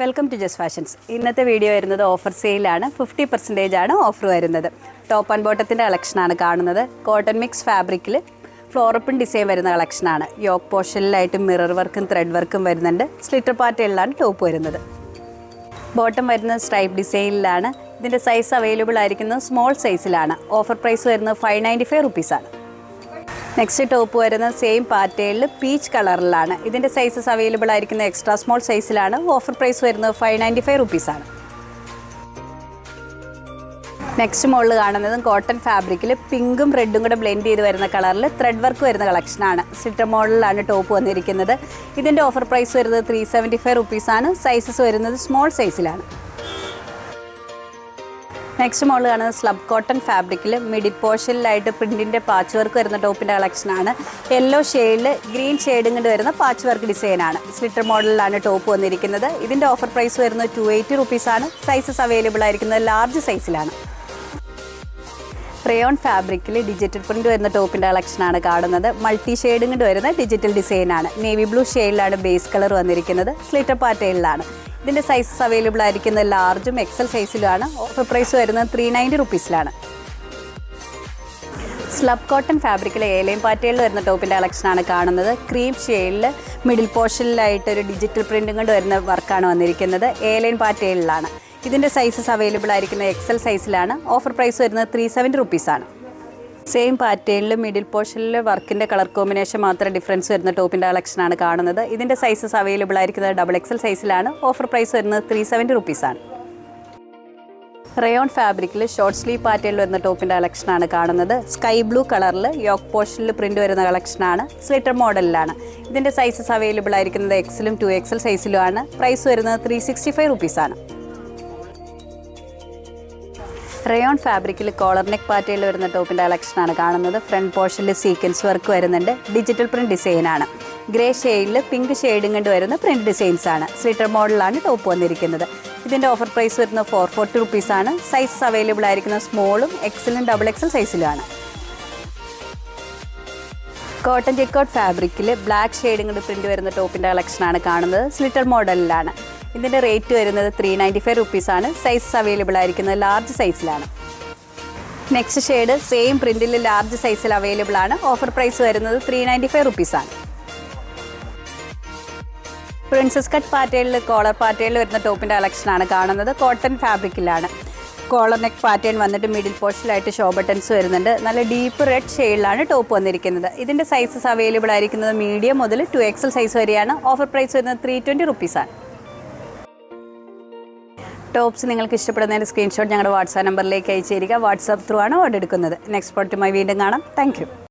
Welcome to Jas fashions. ഇന്നത്തെ video വരുന്നത് offer സെയിലാണ്. ഫിഫ്റ്റി പെർസെന്റേജ് ആണ് ഓഫർ വരുന്നത്. ടോപ്പ് ആൻഡ് ബോട്ടത്തിന്റെ കളക്ഷനാണ് കാണുന്നത്. കോട്ടൺ മിക്സ് ഫാബ്രിക്കിൽ ഫ്ലോറപ്പിൻ ഡിസൈൻ വരുന്ന കളക്ഷനാണ് യോക്ക് പോർഷനിലായിട്ട് മിറർ വർക്കും ത്രെഡ് വർക്കും വരുന്നുണ്ട്. സ്ലിറ്റർ പാറ്റേണിലാണ് ടോപ്പ് വരുന്നത്. ബോട്ടം വരുന്നത് സ്ട്രൈപ്പ് ഡിസൈനിലാണ്. ഇതിന്റെ സൈസ് അവൈലബിൾ ആയിരിക്കുന്നത് സ്മോൾ സൈസിലാണ്. ഓഫർ പ്രൈസ് വരുന്നത് ഫൈവ് നയന്റി ഫൈവ് റുപ്പീസാണ് നെക്സ്റ്റ് ടോപ്പ് വരുന്ന സെയിം പാറ്റേണിൽ പീച്ച് കളറിലാണ് ഇതിന്റെ സൈസസ് അവൈലബിൾ ആയിരിക്കുന്ന എക്സ്ട്രാ സ്മോൾ സൈസിലാണ് ഓഫർ പ്രൈസ് വരുന്നത് ഫൈവ് നയന്റി ഫൈവ് റുപ്പീസാണ് നെക്സ്റ്റ് മോളിൽ കാണുന്നതും കോട്ടൺ ഫാബ്രിക്കിൽ പിങ്കും റെഡും കൂടെ ബ്ലെൻഡ് ചെയ്ത് വരുന്ന കളറിൽ ത്രെഡ് വർക്ക് വരുന്ന കളക്ഷനാണ് സിറ്റർ മോഡലിലാണ് ടോപ്പ് വന്നിരിക്കുന്നത്. ഇതിന്റെ ഓഫർ പ്രൈസ് വരുന്നത് ത്രീ സെവന്റി ഫൈവ് റുപ്പീസാണ് സൈസസ് വരുന്നത് സ്മോൾ സൈസിലാണ് നെക്സ്റ്റ് മോൾ കാണുന്നത് സ്ലബ് കോട്ടൺ ഫാബ്രിക്കിൽ മിഡിൽ പോർഷനിലായിട്ട് പ്രിന്റിന്റെ പാച്ച് വർക്ക് വരുന്ന ടോപ്പിന്റെ കളക്ഷനാണ് യെല്ലോ ഷെയ്ഡിൽ ഗ്രീൻ ഷെയ്ഡും കൊണ്ട് വരുന്ന പാച്ച് വർക്ക് ഡിസൈനാണ് സ്ലിറ്റർ മോഡലിലാണ് ടോപ്പ് വന്നിരിക്കുന്നത്. ഇതിന്റെ ഓഫർ പ്രൈസ് വരുന്നത് ടു എയ്റ്റി റുപ്പീസാണ് സൈസസ് അവൈലബിൾ ആയിരിക്കുന്നത് ലാർജ് സൈസിലാണ് പ്രയോൺ ഫാബ്രിക്കിൽ ഡിജിറ്റൽ പ്രിന്റ് വരുന്ന ടോപ്പിന്റെ കളക്ഷനാണ് കാണുന്നത്. മൾട്ടി ഷെയ്ഡും കൊണ്ട് വരുന്ന ഡിജിറ്റൽ ഡിസൈനാണ് നേവി ബ്ലൂ ഷെയ്ഡിലാണ് ബേസ് കളർ വന്നിരിക്കുന്നത്. സ്ലിറ്റർ പാറ്റേണിലാണ് ഇതിന്റെ സൈസസ് അവൈലബിൾ ആയിരിക്കുന്നത് ലാർജും എക്സൽ സൈസിലുമാണ് ഓഫർ പ്രൈസ് വരുന്നത് ത്രീ നയന്റി റുപ്പീസിലാണ് സ്ലബ് കോട്ടൺ ഫാബ്രിക്കിലെ ഏലയും പാറ്റയിൽ വരുന്ന ടോപ്പിന്റെ കളക്ഷനാണ് കാണുന്നത്. ക്രീം ഷെയ്ഡിൽ മിഡിൽ പോർഷനിലായിട്ട് ഒരു ഡിജിറ്റൽ പ്രിന്റും കൊണ്ട് വരുന്ന വർക്കാണ് വന്നിരിക്കുന്നത്. ഏലയൻ പാറ്റയിലാണ് ഇതിന്റെ സൈസസ് അവൈലബിൾ ആയിരിക്കുന്നത് എക്സൽ സൈസിലാണ് ഓഫർ പ്രൈസ് വരുന്നത് ത്രീ സെവന്റി റുപ്പീസാണ് സെയിം പാറ്റേണിൽ മിഡിൽ പോർഷനിൽ വർക്കിന്റെ കളർ കോമ്പിനേഷൻ മാത്രം ഡിഫറൻസ് വരുന്ന ടോപ്പിന്റെ കളക്ഷനാണ് കാണുന്നത്. ഇതിന്റെ സൈസസ് അവൈലബിൾ ആയിരിക്കുന്നത് ഡബിൾ എക്സൽ സൈസിലാണ് ഓഫർ പ്രൈസ് വരുന്നത് ത്രീ സെവന്റി റുപ്പീസാണ് റയോൺ ഫാബ്രിക്കിൽ ഷോർട്ട് സ്ലീവ് പാറ്റേണിൽ വരുന്ന ടോപ്പിന്റെ കളക്ഷനാണ് കാണുന്നത്. സ്കൈ ബ്ലൂ കളറിൽ യോക്ക് പോർഷനിൽ പ്രിന്റ് വരുന്ന കളക്ഷനാണ് സ്ലിറ്റർ മോഡലിലാണ് ഇതിന്റെ സൈസസ് അവൈലബിൾ ആയിരിക്കുന്നത് എക്സലും ടു എക്സൽ സൈസിലുമാണ് പ്രൈസ് വരുന്നത് ത്രീ സിക്സ്റ്റി ഫൈവ് റുപ്പീസാണ് റയോൺ ഫാബ്രിക്കിൽ കോളർ നെക്ക് പാറ്റയിൽ വരുന്ന ടോപ്പിന്റെ കളക്ഷനാണ് കാണുന്നത്. ഫ്രണ്ട് പോർഷനിൽ സീക്വൻസ് വർക്ക് വരുന്നുണ്ട്. ഡിജിറ്റൽ പ്രിന്റ് ഡിസൈനാണ് ഗ്രേ ഷെയ്ഡിൽ പിങ്ക് ഷെയ്ഡും കൊണ്ട് വരുന്ന പ്രിന്റ് ഡിസൈൻസ് ആണ്. സ്ലിറ്റർ മോഡലാണ് ടോപ്പ് വന്നിരിക്കുന്നത്. ഇതിന്റെ ഓഫർ പ്രൈസ് വരുന്നത് ഫോർ ഫോർട്ടി റുപ്പീസാണ് സൈസസ് അവൈലബിൾ ആയിരിക്കുന്ന സ്മോളും എക്സലും ഡബിൾ എക്സൽ സൈസിലുമാണ് കോട്ടൺ ജെക്കോട്ട് ഫാബ്രിക്കിൽ ബ്ലാക്ക് ഷെയ്ഡും കൊണ്ട് പ്രിന്റ് വരുന്ന ടോപ്പിന്റെ കളക്ഷനാണ് കാണുന്നത്. സ്ലിറ്റർ മോഡലിലാണ് ഇതിന്റെ റേറ്റ് വരുന്നത് ത്രീ നയന്റി ഫൈവ് റുപ്പീസാണ് സൈസസ് അവൈലബിൾ ആയിരിക്കുന്നത് ലാർജ് സൈസിലാണ് നെക്സ്റ്റ് ഷെയ്ഡ് സെയിം പ്രിന്റിൽ ലാർജ് സൈസിൽ അവൈലബിൾ ആണ്. ഓഫർ പ്രൈസ് വരുന്നത് ത്രീ നയന്റി ഫൈവ് റുപ്പീസാണ് പ്രിൻസസ് കട്ട് പാറ്റേണിൽ കോളർ പാറ്റേണിൽ വരുന്ന ടോപ്പിന്റെ കളക്ഷനാണ് കാണുന്നത്. കോട്ടൺ ഫാബ്രിക്കിലാണ് കോളർ നെക്ക് പാറ്റേൺ വന്നിട്ട് മിഡിൽ പോർഷനിലായിട്ട് ഷോ ബട്ടൺസ് വരുന്നുണ്ട്. നല്ല ഡീപ്പ് റെഡ് ഷെയ്ഡിലാണ് ടോപ്പ് വന്നിരിക്കുന്നത്. ഇതിന്റെ സൈസസ് അവൈലബിൾ ആയിരിക്കുന്നത് മീഡിയം മുതൽ ടു എക്സൽ സൈസ് വരെയാണ്. ഓഫർ പ്രൈസ് വരുന്നത് ത്രീ ട്വന്റി റുപ്പീസാണ് ടോപ്സ് നിങ്ങൾക്ക് ഇഷ്ടപ്പെടുന്നതിന്റെ സ്ക്രീൻഷോട്ട് ഞങ്ങളുടെ വാട്സാപ്പ് നമ്പറിലേക്ക് അയച്ചു തരിക. വാട്സാപ്പ് ത്രൂ ആണ് ഓർഡർ എടുക്കുന്നത്. നെക്സ്റ്റ് പ്രോഡക്റ്റുമായി വീണ്ടും കാണാം. താങ്ക്